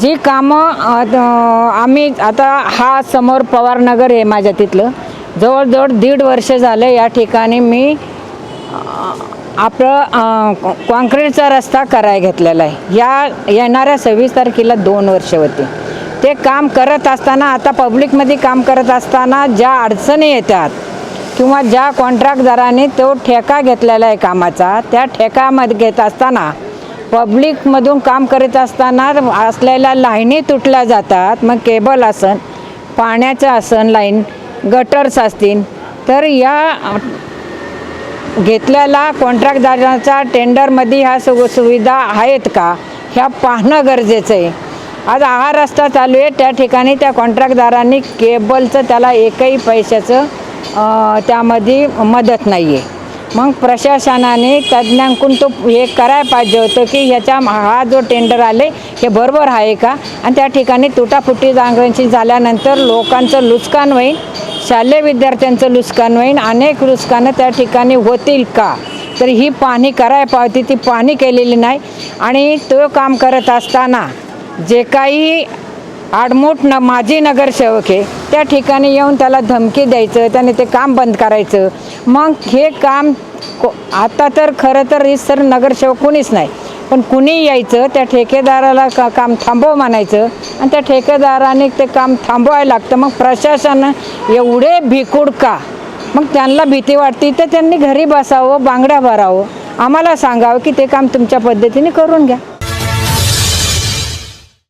जी कामं आम्ही आता हा समोर पवारनगर आहे माझ्या तिथलं. जवळजवळ दीड वर्ष झालं या ठिकाणी मी आपलं कॉन्क्रीटचा रस्ता कराय घेतलेला आहे. या येणाऱ्या सव्वीस तारखेला दोन वर्ष होते. ते काम करत असताना आता पब्लिकमध्ये काम करत असताना ज्या अडचणी येतात किंवा ज्या कॉन्ट्रॅक्टदाराने तो ठेका घेतलेला आहे कामाचा त्या ठेकामध्ये घेत असताना पब्लिकमधून काम करत असताना असलेल्या लाईनी तुटल्या जातात. मग केबल असन पाण्याचं असन लाईन गटर्स असतील तर या घेतलेला कॉन्ट्रॅक्टदारांचा टेंडरमध्ये ह्या सु सुविधा आहेत का? ह्या पाहणं गरजेचं आहे. आज हा रस्ता चालू आहे. त्या ठिकाणी त्या कॉन्ट्रॅक्टदारांनी केबलचं त्याला एकही पैशाचं त्यामध्ये मदत नाही आहे मग प्रशासनाने तज्ज्ञांकडून तो हे करायला पाहिजे होतं की ह्याच्या हा जो टेंडर आले हे बरोबर आहे का? आणि त्या ठिकाणी तुटाफुटी जागांची झाल्यानंतर लोकांचं नुकसान होईल शालेय विद्यार्थ्यांचं नुकसान होईल अनेक नुकसानं त्या ठिकाणी होतील का? तर ही पाहणी करायला पावती ती पाहणी केलेली नाही. आणि तो काम करत असताना जे काही आडमोठ न माजी नगरसेवक आहे. त्या ठिकाणी येऊन त्याला धमकी द्यायचं त्याने ते काम बंद करायचं. मग हे काम को आता तर खरं तर सर नगरसेवक कुणीच नाही. पण कुणी यायचं त्या ठेकेदाराला का काम थांबव म्हणायचं आणि त्या ठेकेदाराने ते काम थांबवायला लागतं. मग प्रशासन एवढे भिकूड का? मग त्यांना भीती वाटते. तर त्यांनी घरी बसावं बांगड्या भरावं. आम्हाला सांगावं की ते काम तुमच्या पद्धतीने करून घ्या.